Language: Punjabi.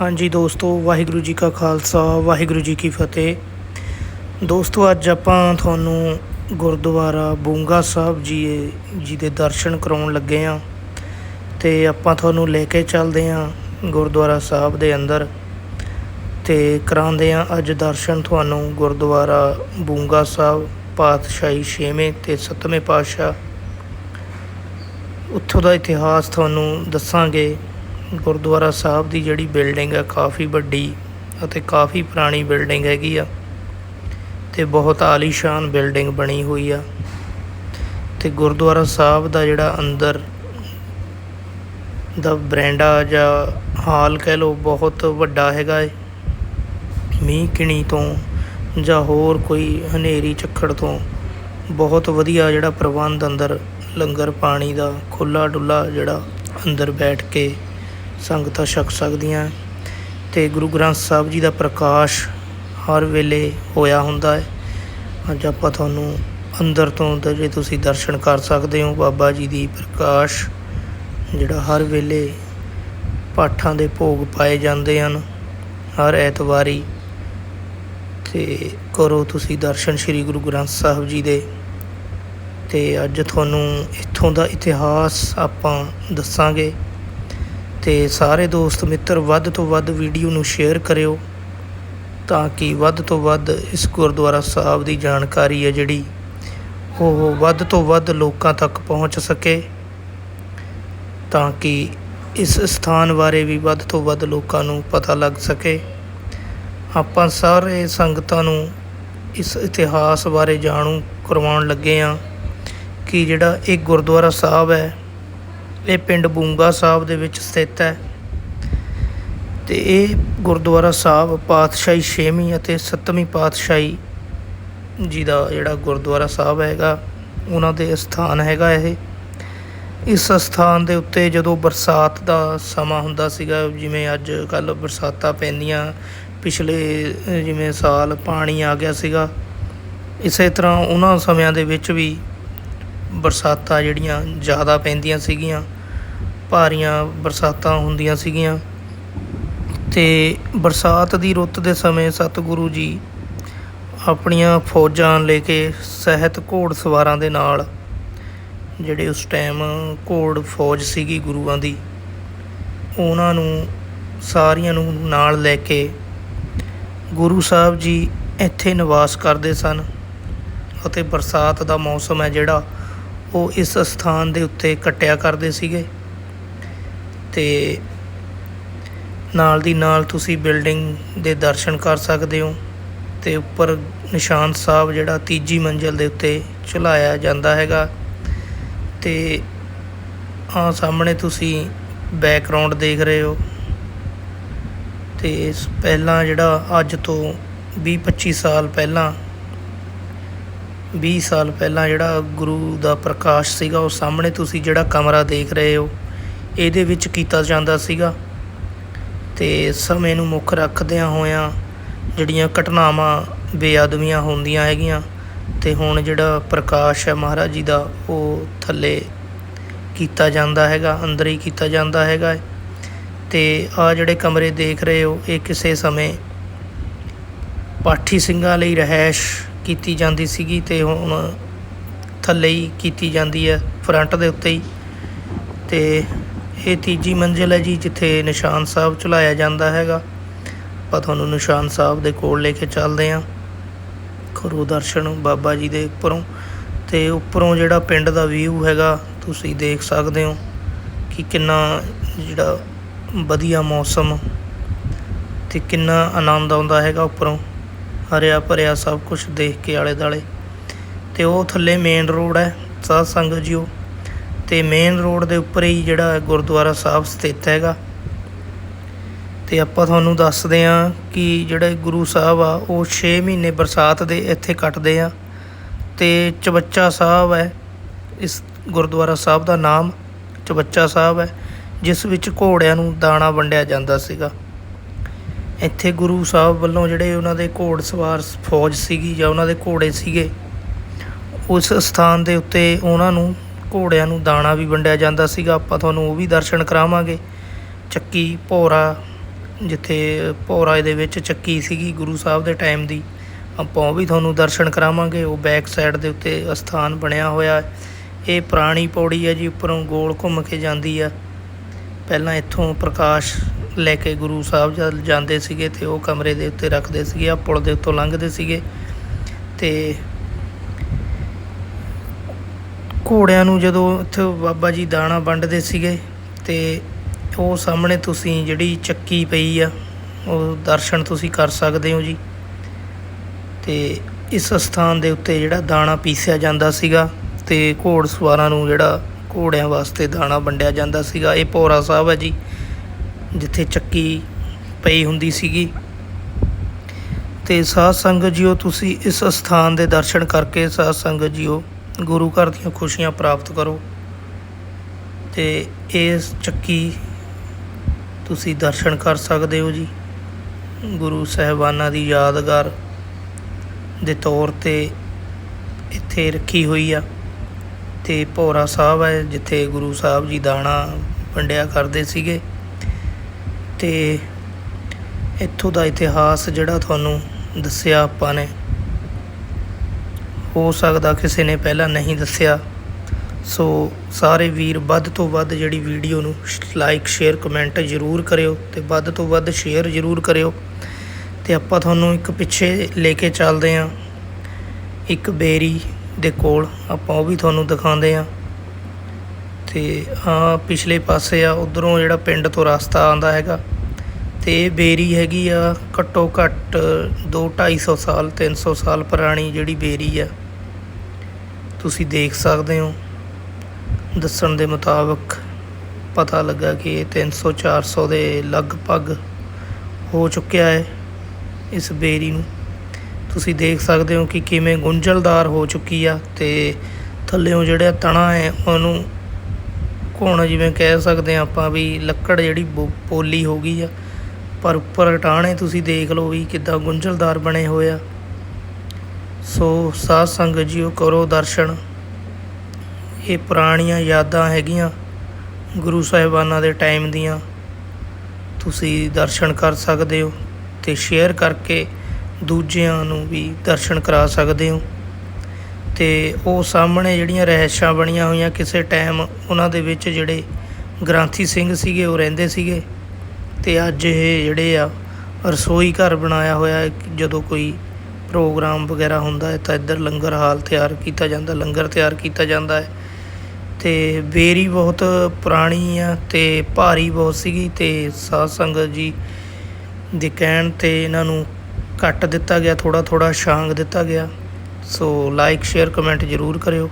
ਹਾਂਜੀ ਦੋਸਤੋ, ਵਾਹਿਗੁਰੂ ਜੀ ਕਾ ਖਾਲਸਾ, ਵਾਹਿਗੁਰੂ ਜੀ ਕੀ ਫਤਿਹ। ਦੋਸਤੋ, ਅੱਜ ਆਪਾਂ ਤੁਹਾਨੂੰ ਗੁਰਦੁਆਰਾ ਬੂੰਗਾ ਸਾਹਿਬ ਜੀ ਜੀ ਦੇ ਦਰਸ਼ਨ ਕਰਾਉਣ ਲੱਗੇ ਆ ਤੇ ਆਪਾਂ ਤੁਹਾਨੂੰ ਲੈ ਕੇ ਚੱਲਦੇ ਆ ਗੁਰਦੁਆਰਾ ਸਾਹਿਬ ਦੇ ਅੰਦਰ। ਤੇ ਕਰਾਉਂਦੇ ਆ ਅੱਜ ਦਰਸ਼ਨ ਤੁਹਾਨੂੰ ਗੁਰਦੁਆਰਾ ਬੂੰਗਾ ਸਾਹਿਬ, ਪਾਤਸ਼ਾਹੀ ਛੇਵੇਂ ਤੇ ਸੱਤਵੇਂ ਪਾਤਸ਼ਾਹ। ਉੱਥੋਂ ਦਾ ਇਤਿਹਾਸ ਤੁਹਾਨੂੰ ਦੱਸਾਂਗੇ। ਗੁਰਦੁਆਰਾ ਸਾਹਿਬ ਦੀ ਜਿਹੜੀ ਬਿਲਡਿੰਗ ਹੈ ਕਾਫੀ ਵੱਡੀ ਅਤੇ ਕਾਫੀ ਪੁਰਾਣੀ ਬਿਲਡਿੰਗ ਹੈਗੀ ਆ ਤੇ ਬਹੁਤ ਆਲੀਸ਼ਾਨ ਬਿਲਡਿੰਗ ਬਣੀ ਹੋਈ ਆ ਤੇ ਗੁਰਦੁਆਰਾ ਸਾਹਿਬ ਦਾ ਜਿਹੜਾ ਅੰਦਰ ਦਾ ਬਰੈਂਡਾ ਜਾਂ ਹਾਲ ਕਹਿ ਲਓ ਬਹੁਤ ਵੱਡਾ ਹੈਗਾ ਏ। ਮੀਂਹ ਕਿਣੀ ਤੋਂ ਜਾਂ ਹੋਰ ਕੋਈ ਹਨੇਰੀ ਝੱਖੜ ਤੋਂ ਬਹੁਤ ਵਧੀਆ ਜਿਹੜਾ ਪ੍ਰਬੰਧ ਅੰਦਰ ਲੰਗਰ ਪਾਣੀ ਦਾ ਖੁੱਲਾ ਡੁੱਲਾ ਜਿਹੜਾ ਅੰਦਰ ਬੈਠ ਕੇ ਸੰਗਤਾਂ ਛਕ ਸਕਦੀਆਂ। ਤੇ ਗੁਰੂ ਗ੍ਰੰਥ ਸਾਹਿਬ ਜੀ ਦਾ ਪ੍ਰਕਾਸ਼ ਹਰ ਵੇਲੇ ਹੋਇਆ ਹੁੰਦਾ ਹੈ। ਅੱਜ ਆਪਾਂ ਤੁਹਾਨੂੰ ਅੰਦਰ ਤੋਂ ਜੇ ਤੁਸੀਂ ਦਰਸ਼ਨ ਕਰ ਸਕਦੇ ਹੋ। ਬਾਬਾ ਜੀ ਦੀ ਪ੍ਰਕਾਸ਼ ਜਿਹੜਾ ਹਰ ਵੇਲੇ ਪਾਠਾਂ ਦੇ ਭੋਗ ਪਾਏ ਜਾਂਦੇ ਹਨ ਹਰ ਐਤਵਾਰੀ। ਤੇ ਕਰੋ ਤੁਸੀਂ ਦਰਸ਼ਨ ਸ੍ਰੀ ਗੁਰੂ ਗ੍ਰੰਥ ਸਾਹਿਬ ਜੀ ਦੇ। ਤੇ ਅੱਜ ਤੁਹਾਨੂੰ ਇੱਥੋਂ ਦਾ ਇਤਿਹਾਸ ਆਪਾਂ ਦੱਸਾਂਗੇ। ਤੇ ਸਾਰੇ ਦੋਸਤ ਮਿੱਤਰ ਵੱਧ ਤੋਂ ਵੱਧ ਵੀਡੀਓ ਨੂੰ ਸ਼ੇਅਰ ਕਰਿਓ ਤਾਂ ਕਿ ਵੱਧ ਤੋਂ ਵੱਧ ਇਸ ਗੁਰਦੁਆਰਾ ਸਾਹਿਬ ਦੀ ਜਾਣਕਾਰੀ ਹੈ ਜਿਹੜੀ ਉਹ ਵੱਧ ਤੋਂ ਵੱਧ ਲੋਕਾਂ ਤੱਕ ਪਹੁੰਚ ਸਕੇ ਤਾਂ ਕਿ ਇਸ ਸਥਾਨ ਬਾਰੇ ਵੀ ਵੱਧ ਤੋਂ ਵੱਧ ਲੋਕਾਂ ਨੂੰ ਪਤਾ ਲੱਗ ਸਕੇ। ਆਪਾਂ ਸਾਰੇ ਸੰਗਤਾਂ ਨੂੰ ਇਸ ਇਤਿਹਾਸ ਬਾਰੇ ਜਾਣੂ ਕਰਵਾਉਣ ਲੱਗੇ ਹਾਂ ਕਿ ਜਿਹੜਾ ਇਹ ਗੁਰਦੁਆਰਾ ਸਾਹਿਬ ਹੈ ਇਹ ਪਿੰਡ ਬੂੰਗਾ ਸਾਹਿਬ ਦੇ ਵਿੱਚ ਸਥਿਤ ਹੈ। ਤੇ ਇਹ ਗੁਰਦੁਆਰਾ ਸਾਹਿਬ ਪਾਤਸ਼ਾਹੀ 6ਵੀਂ ਅਤੇ 7ਵੀਂ ਪਾਤਸ਼ਾਹੀ ਜੀ ਦਾ ਜਿਹੜਾ ਗੁਰਦੁਆਰਾ ਸਾਹਿਬ ਹੈਗਾ, ਉਹਨਾਂ ਦੇ ਸਥਾਨ ਹੈਗਾ ਇਹ। ਇਸ ਸਥਾਨ ਦੇ ਉੱਤੇ ਜਦੋਂ ਬਰਸਾਤ ਦਾ ਸਮਾਂ ਹੁੰਦਾ ਸੀਗਾ, ਜਿਵੇਂ ਅੱਜ ਕੱਲ ਬਰਸਾਤਾਂ ਪੈਂਦੀਆਂ, ਪਿਛਲੇ ਜਿਵੇਂ ਸਾਲ ਪਾਣੀ ਆ ਗਿਆ ਸੀਗਾ, ਇਸੇ ਤਰ੍ਹਾਂ ਉਹਨਾਂ ਸਮਿਆਂ ਦੇ ਵਿੱਚ ਵੀ ਬਰਸਾਤਾਂ ਜਿਹੜੀਆਂ ਜ਼ਿਆਦਾ ਪੈਂਦੀਆਂ ਸੀਗੀਆਂ। ਭਾਰੀਆਂ ਬਰਸਾਤਾਂ ਹੁੰਦੀਆਂ ਸੀਗੀਆਂ ਤੇ ਬਰਸਾਤ ਦੀ ਰੁੱਤ ਦੇ ਸਮੇਂ ਸਤਿਗੁਰੂ ਜੀ ਆਪਣੀਆਂ ਫੌਜਾਂ ਲੈ ਕੇ ਸਹਿਤ ਘੋੜ ਸਵਾਰਾਂ ਦੇ ਨਾਲ, ਜਿਹੜੇ ਉਸ ਟਾਈਮ ਘੋੜ ਫੌਜ ਸੀਗੀ ਗੁਰੂਆਂ ਦੀ, ਉਹਨਾਂ ਨੂੰ ਸਾਰੀਆਂ ਨੂੰ ਨਾਲ ਲੈ ਕੇ ਗੁਰੂ ਸਾਹਿਬ ਜੀ ਇੱਥੇ ਨਿਵਾਸ ਕਰਦੇ ਸਨ ਅਤੇ ਬਰਸਾਤ ਦਾ ਮੌਸਮ ਹੈ ਜਿਹੜਾ, ਉਹ ਇਸ ਸਥਾਨ ਦੇ ਉੱਤੇ ਕੱਟਿਆ ਕਰਦੇ ਸੀਗੇ। ਤੇ ਨਾਲ ਦੀ ਨਾਲ ਤੁਸੀਂ ਬਿਲਡਿੰਗ ਦੇ ਦਰਸ਼ਨ ਕਰ ਸਕਦੇ ਹੋ ਤੇ ਉੱਪਰ ਨਿਸ਼ਾਨ ਸਾਹਿਬ ਜਿਹੜਾ ਤੀਜੀ ਮੰਜ਼ਲ ਦੇ ਉੱਤੇ ਝੁਲਾਇਆ ਜਾਂਦਾ ਹੈਗਾ ਤੇ ਆ ਸਾਹਮਣੇ ਤੁਸੀਂ ਬੈਕਗ੍ਰਾਉਂਡ ਦੇਖ ਰਹੇ ਹੋ ਤੇ ਪਹਿਲਾਂ ਜਿਹੜਾ ਅੱਜ ਤੋਂ 20 25 ਸਾਲ ਪਹਿਲਾਂ 20 ਸਾਲ ਪਹਿਲਾਂ ਜਿਹੜਾ ਗੁਰੂ ਦਾ ਪ੍ਰਕਾਸ਼ ਸੀਗਾ ਉਹ ਸਾਹਮਣੇ ਤੁਸੀਂ ਜਿਹੜਾ ਕਮਰਾ ਦੇਖ ਰਹੇ ਹੋ ਇਹਦੇ ਵਿੱਚ ਕੀਤਾ ਜਾਂਦਾ ਸੀਗਾ। ਤੇ ਸਮੇਂ ਨੂੰ ਮੁੱਖ ਰੱਖਦਿਆਂ ਹੋਇਆਂ ਜਿਹੜੀਆਂ ਘਟਨਾਵਾਂ ਬੇਅਦਬੀਆਂ ਹੁੰਦੀਆਂ ਹੈਗੀਆਂ ਤੇ ਹੁਣ ਜਿਹੜਾ ਪ੍ਰਕਾਸ਼ ਹੈ ਮਹਾਰਾਜ ਜੀ ਦਾ, ਉਹ ਥੱਲੇ ਕੀਤਾ ਜਾਂਦਾ ਹੈਗਾ, ਅੰਦਰ ਹੀ ਕੀਤਾ ਜਾਂਦਾ ਹੈਗਾ ਤੇ ਆ ਜਿਹੜੇ ਕਮਰੇ ਦੇਖ ਰਹੇ ਹੋ, ਇਹ ਕਿਸੇ ਸਮੇਂ ਪਾਠੀ ਸਿੰਘਾਂ ਲਈ ਰਹਿائش ਕੀਤੀ ਜਾਂਦੀ ਸੀਗੀ ਤੇ ਹੁਣ ਥੱਲੇ ਹੀ ਕੀਤੀ ਜਾਂਦੀ ਹੈ, ਫਰੰਟ ਦੇ ਉੱਤੇ ਹੀ। ਤੇ ਇਹ ਤੀਜੀ ਮੰਜ਼ਿਲ ਹੈ ਜੀ, ਜਿੱਥੇ ਨਿਸ਼ਾਨ ਸਾਹਿਬ ਝੁਲਾਇਆ ਜਾਂਦਾ ਹੈਗਾ। ਆਪਾਂ ਤੁਹਾਨੂੰ ਨਿਸ਼ਾਨ ਸਾਹਿਬ ਦੇ ਕੋਲ ਲੈ ਕੇ ਚੱਲਦੇ ਹਾਂ। ਕਰੋ ਦਰਸ਼ਨ ਬਾਬਾ ਜੀ ਦੇ ਉੱਪਰੋਂ। ਤੇ ਉੱਪਰੋਂ ਜਿਹੜਾ ਪਿੰਡ ਦਾ ਵਿਊ ਹੈਗਾ, ਤੁਸੀਂ ਦੇਖ ਸਕਦੇ ਹੋ ਕਿ ਕਿੰਨਾ ਜਿਹੜਾ ਵਧੀਆ ਮੌਸਮ ਤੇ ਕਿੰਨਾ ਆਨੰਦ ਆਉਂਦਾ ਹੈਗਾ ਉੱਪਰੋਂ। ਹਰਿਆ ਭਰਿਆ ਸਭ ਕੁਝ ਦੇਖ ਕੇ ਆਲੇ ਦਾਲੇ ਤੇ ਉਹ ਥੱਲੇ ਮੇਨ ਰੋਡ ਹੈ। ਸਾਧ ਸੰਗਤ ਜੀਓ ਤੇ ਮੇਨ ਰੋਡ ਦੇ ਉੱਪਰ ਹੀ ਜਿਹੜਾ ਗੁਰਦੁਆਰਾ ਸਾਹਿਬ ਸਥਿਤ ਹੈਗਾ। ਤੇ ਆਪਾਂ ਤੁਹਾਨੂੰ ਦੱਸਦੇ ਹਾਂ ਕਿ ਜਿਹੜੇ ਗੁਰੂ ਸਾਹਿਬ ਆ, ਉਹ 6 ਮਹੀਨੇ ਬਰਸਾਤ ਦੇ ਇੱਥੇ ਕੱਟਦੇ ਆ ਤੇ ਚਵੱਚਾ ਸਾਹਿਬ ਹੈ। ਇਸ ਗੁਰਦੁਆਰਾ ਸਾਹਿਬ ਦਾ ਨਾਮ ਚਵੱਚਾ ਸਾਹਿਬ ਹੈ, ਜਿਸ ਵਿੱਚ ਘੋੜਿਆਂ ਨੂੰ ਦਾਣਾ ਵੰਡਿਆ ਜਾਂਦਾ ਸੀਗਾ। ਇੱਥੇ ਗੁਰੂ ਸਾਹਿਬ ਵੱਲੋਂ ਜਿਹੜੇ ਉਹਨਾਂ ਦੇ ਘੋੜ ਸਵਾਰ ਫੌਜ ਸੀਗੀ ਜਾਂ ਉਹਨਾਂ ਦੇ ਘੋੜੇ ਸੀਗੇ, ਉਸ ਸਥਾਨ ਦੇ ਉੱਤੇ ਉਹਨਾਂ ਨੂੰ ਘੋੜਿਆਂ ਨੂੰ ਦਾਣਾ ਵੀ ਵੰਡਿਆ ਜਾਂਦਾ ਸੀਗਾ, ਆਪਾਂ ਤੁਹਾਨੂੰ ਉਹ ਵੀ ਦਰਸ਼ਨ ਕਰਾਵਾਂਗੇ। ਚੱਕੀ ਭੋਰਾ, ਜਿੱਥੇ ਭੋਰਾ ਦੇ ਵਿੱਚ ਚੱਕੀ ਸੀਗੀ ਗੁਰੂ ਸਾਹਿਬ ਦੇ ਟਾਈਮ ਦੀ, ਆਪਾਂ ਉਹ ਵੀ ਤੁਹਾਨੂੰ ਦਰਸ਼ਨ ਕਰਾਵਾਂਗੇ। ਉਹ ਬੈਕ ਸਾਈਡ ਦੇ ਉੱਤੇ ਅਸਥਾਨ ਬਣਿਆ ਹੋਇਆ ਇਹ ਪੁਰਾਣੀ ਪੌੜੀ ਹੈ ਜੀ, ਉੱਪਰੋਂ ਗੋਲ ਘੁੰਮ ਕੇ ਜਾਂਦੀ ਆ। ਪਹਿਲਾਂ ਇੱਥੋਂ ਪ੍ਰਕਾਸ਼ ਲੈ ਕੇ ਗੁਰੂ ਸਾਹਿਬ ਜਦ ਜਾਂਦੇ ਸੀਗੇ ਤੇ ਉਹ ਕਮਰੇ ਦੇ ਉੱਤੇ ਰੱਖਦੇ ਸੀਗੇ ਆ ਪੁਲ ਦੇ ਉੱਤੋਂ ਲੰਘਦੇ ਸੀਗੇ। ਤੇ ਘੋੜਿਆਂ ਨੂੰ ਜਦੋਂ ਇੱਥੇ ਬਾਬਾ ਜੀ ਦਾਣਾ ਵੰਡਦੇ ਸੀਗੇ ਤੇ ਉਹ ਸਾਹਮਣੇ ਤੁਸੀਂ ਜਿਹੜੀ ਚੱਕੀ ਪਈ ਆ, ਉਹ ਦਰਸ਼ਨ ਤੁਸੀਂ ਕਰ ਸਕਦੇ ਹੋ ਜੀ। ਤੇ ਇਸ ਸਥਾਨ ਦੇ ਉੱਤੇ ਜਿਹੜਾ ਦਾਣਾ ਪੀਸਿਆ ਜਾਂਦਾ ਸੀਗਾ ਤੇ ਘੋੜ ਸਵਾਰਾਂ ਨੂੰ ਜਿਹੜਾ ਘੋੜਿਆਂ ਵਾਸਤੇ ਦਾਣਾ ਵੰਡਿਆ ਜਾਂਦਾ ਸੀਗਾ। ਇਹ ਭੋਰਾ ਸਾਹਿਬ ਹੈ ਜੀ, ਜਿੱਥੇ ਚੱਕੀ ਪਈ ਹੁੰਦੀ ਸੀਗੀ। ਤੇ ਸਾਧ ਸੰਗਤ ਜੀਓ, ਤੁਸੀਂ ਇਸ ਸਥਾਨ ਦੇ ਦਰਸ਼ਨ ਕਰਕੇ ਸਾਧ ਸੰਗਤ ਜੀਓ ਗੁਰੂ ਘਰ ਦੀਆਂ ਖੁਸ਼ੀਆਂ ਪ੍ਰਾਪਤ ਕਰੋ ਤੇ ਇਸ ਚੱਕੀ ਤੁਸੀਂ ਦਰਸ਼ਨ ਕਰ ਸਕਦੇ ਹੋ ਜੀ। ਗੁਰੂ ਸਾਹਿਬਾਨਾਂ ਦੀ ਯਾਦਗਾਰ ਦੇ ਤੌਰ ਤੇ ਇੱਥੇ ਰੱਖੀ ਹੋਈ ਆ ਤੇ ਭੋਰਾ ਸਾਹਿਬ ਹੈ ਜਿੱਥੇ ਗੁਰੂ ਸਾਹਿਬ ਜੀ ਦਾਣਾ ਵੰਡਿਆ ਕਰਦੇ ਸੀਗੇ। ਤੇ ਇੱਥੋਂ ਦਾ ਇਤਿਹਾਸ ਜਿਹੜਾ ਤੁਹਾਨੂੰ ਦੱਸਿਆ ਆਪਾਂ ਨੇ ਹੋ ਸਕਦਾ ਕਿਸੇ ਨੇ ਪਹਿਲਾਂ ਨਹੀਂ ਦੱਸਿਆ। ਸੋ ਸਾਰੇ ਵੀਰ ਵੱਧ ਤੋਂ ਵੱਧ ਜਿਹੜੀ ਵੀਡੀਓ ਨੂੰ ਲਾਈਕ ਸ਼ੇਅਰ ਕਮੈਂਟ ਜ਼ਰੂਰ ਕਰਿਓ ਤੇ ਵੱਧ ਤੋਂ ਵੱਧ ਸ਼ੇਅਰ ਜ਼ਰੂਰ ਕਰਿਓ। ਤੇ ਆਪਾਂ ਤੁਹਾਨੂੰ ਇੱਕ ਪਿੱਛੇ ਲੈ ਕੇ ਚੱਲਦੇ ਹਾਂ। ਇੱਕ ਬੇਰੀ ਦੇ ਕੋਲ ਆਪਾਂ ਉਹ ਵੀ ਤੁਹਾਨੂੰ ਦਿਖਾਉਂਦੇ ਹਾਂ। ਤੇ ਆ ਪਿਛਲੇ ਪਾਸੇ ਆ, ਉਧਰੋਂ ਜਿਹੜਾ ਪਿੰਡ ਤੋਂ ਰਸਤਾ ਆਉਂਦਾ ਹੈਗਾ। ਤੇ ਇਹ ਬੇਰੀ ਹੈਗੀ ਆ ਘੱਟੋ ਘੱਟ 2 250 ਸਾਲ 300 ਸਾਲ ਪੁਰਾਣੀ ਜਿਹੜੀ ਬੇਰੀ ਆ। ਤੁਸੀਂ ਦੇਖ ਸਕਦੇ ਹੋ। ਦੱਸਣ ਦੇ ਮੁਤਾਬਕ ਪਤਾ ਲੱਗਾ ਕਿ ਇਹ 300 400 ਦੇ ਲਗਭਗ ਹੋ ਚੁੱਕਿਆ ਹੈ ਇਸ ਬੇਰੀ ਨੂੰ। ਤੁਸੀਂ ਦੇਖ ਸਕਦੇ ਹੋ ਕਿ ਕਿਵੇਂ ਗੁੰਝਲਦਾਰ ਹੋ ਚੁੱਕੀ ਆ ਤੇ ਥੱਲੇੋਂ ਜਿਹੜਾ ਤਣਾ ਹੈ, ਉਹਨੂੰ ਕੋਣ ਜਿਵੇਂ ਕਹਿ ਸਕਦੇ ਆ ਆਪਾਂ ਵੀ ਲੱਕੜ ਜਿਹੜੀ ਬੋ- ਪੋਲੀ ਹੋ ਗਈ ਆ। ਪਰ ਉੱਪਰ ਟਾਹਣੇ ਤੁਸੀਂ ਦੇਖ ਲਓ ਵੀ ਕਿੱਦਾਂ ਗੁੰਝਲਦਾਰ ਬਣੇ ਹੋਏ ਆ। ਸੋ ਸਾਧ ਸੰਗਤ ਜੀਓ ਕਰੋ ਦਰਸ਼ਨ। ਇਹ ਪੁਰਾਣੀਆਂ ਯਾਦਾਂ ਹੈਗੀਆਂ ਗੁਰੂ ਸਾਹਿਬਾਨਾਂ ਦੇ ਟਾਈਮ ਦੀਆਂ। ਤੁਸੀਂ ਦਰਸ਼ਨ ਕਰ ਸਕਦੇ ਹੋ ਤੇ ਸ਼ੇਅਰ ਕਰਕੇ ਦੂਜਿਆਂ ਨੂੰ ਵੀ ਦਰਸ਼ਨ ਕਰਾ ਸਕਦੇ ਹੋ। ਤੇ ਉਹ ਸਾਹਮਣੇ ਜਿਹੜੀਆਂ ਰਹਿਸ਼ਾਂ ਬਣੀਆਂ ਹੋਈਆਂ ਕਿਸੇ ਟਾਈਮ ਉਹਨਾਂ ਦੇ ਵਿੱਚ ਜਿਹੜੇ ਗ੍ਰਾਂਥੀ ਸਿੰਘ ਸੀਗੇ, ਉਹ ਰਹਿੰਦੇ ਸੀਗੇ। ਤੇ ਅੱਜ ਇਹ ਜਿਹੜੇ ਆ ਰਸੋਈ ਘਰ ਬਣਾਇਆ ਹੋਇਆ ਜਦੋਂ ਕੋਈ ਪ੍ਰੋਗਰਾਮ ਵਗੈਰਾ ਹੁੰਦਾ ਹੈ ਤਾਂ ਇੱਧਰ ਲੰਗਰ ਹਾਲ ਤਿਆਰ ਕੀਤਾ ਜਾਂਦਾ, ਲੰਗਰ ਤਿਆਰ ਕੀਤਾ ਜਾਂਦਾ ਹੈ। ਅਤੇ ਬੇਰੀ ਬਹੁਤ ਪੁਰਾਣੀ ਆ ਅਤੇ ਭਾਰੀ ਬਹੁਤ ਸੀਗੀ ਅਤੇ ਸਾਧ ਸੰਗਤ ਜੀ ਦੇ ਕਹਿਣ ਤੇ ਇਹਨਾਂ ਨੂੰ ਘੱਟ ਦਿੱਤਾ ਗਿਆ ਥੋੜ੍ਹਾ ਥੋੜ੍ਹਾ ਛਾਂਗ ਦਿੱਤਾ ਗਿਆ। ਸੋ ਲਾਈਕ ਸ਼ੇਅਰ ਕਮੈਂਟ ਜ਼ਰੂਰ ਕਰਿਓ।